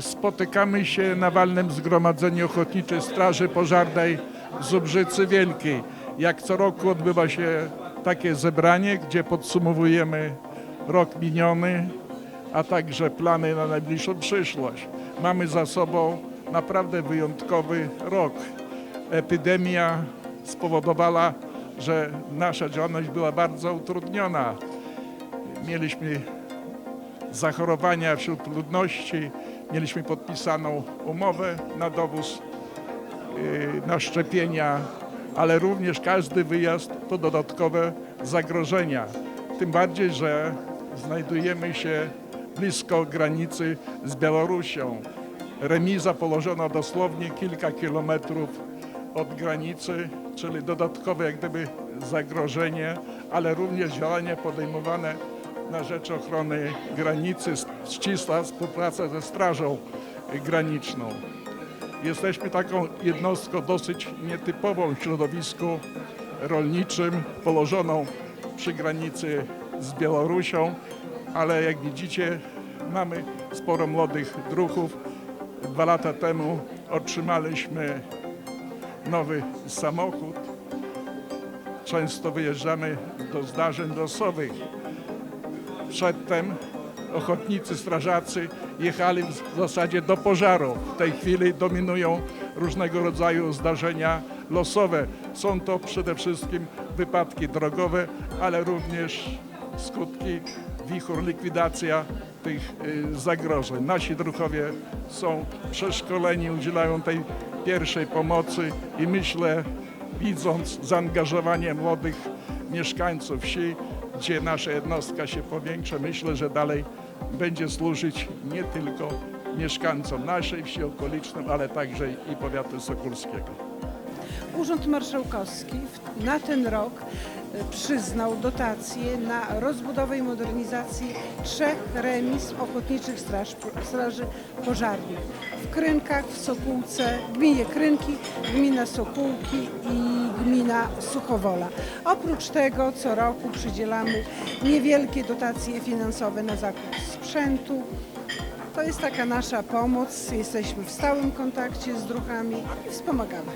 Spotykamy się na walnym zgromadzeniu Ochotniczej Straży Pożarnej Zubrzycy Wielkiej. Jak co roku odbywa się takie zebranie, gdzie podsumowujemy rok miniony, a także plany na najbliższą przyszłość. Mamy za sobą naprawdę wyjątkowy rok. Epidemia spowodowała, że nasza działalność była bardzo utrudniona. Mieliśmy zachorowania wśród ludności. Mieliśmy podpisaną umowę na dowóz, yy, na szczepienia, ale również każdy wyjazd to dodatkowe zagrożenia. Tym bardziej, że znajdujemy się blisko granicy z Białorusią. Remiza położona dosłownie kilka kilometrów od granicy, czyli dodatkowe jak gdyby zagrożenie, ale również działania podejmowane na rzecz ochrony granicy, ścisła współpraca ze Strażą Graniczną. Jesteśmy taką jednostką dosyć nietypową w środowisku rolniczym, położoną przy granicy z Białorusią, ale jak widzicie mamy sporo młodych druhów. Dwa lata temu otrzymaliśmy nowy samochód. Często wyjeżdżamy do zdarzeń losowych. Przedtem ochotnicy, strażacy jechali w zasadzie do pożaru. W tej chwili dominują różnego rodzaju zdarzenia losowe. Są to przede wszystkim wypadki drogowe, ale również skutki wichur, likwidacja tych y, zagrożeń. Nasi druhowie są przeszkoleni, udzielają tej pierwszej pomocy i myślę, widząc zaangażowanie młodych mieszkańców wsi, gdzie nasza jednostka się powiększa, myślę, że dalej będzie służyć nie tylko mieszkańcom naszej wsi okolicznym, ale także i powiatu sokulskiego. Urząd Marszałkowski na ten rok przyznał dotację na rozbudowę i modernizację trzech remis ochotniczych straż, straży pożarnych. W Krynkach, w Sokółce, gminie Krynki, gmina Sokółki i gmina Suchowola. Oprócz tego co roku przydzielamy niewielkie dotacje finansowe na zakup sprzętu, to jest taka nasza pomoc. Jesteśmy w stałym kontakcie z druhami i wspomagamy.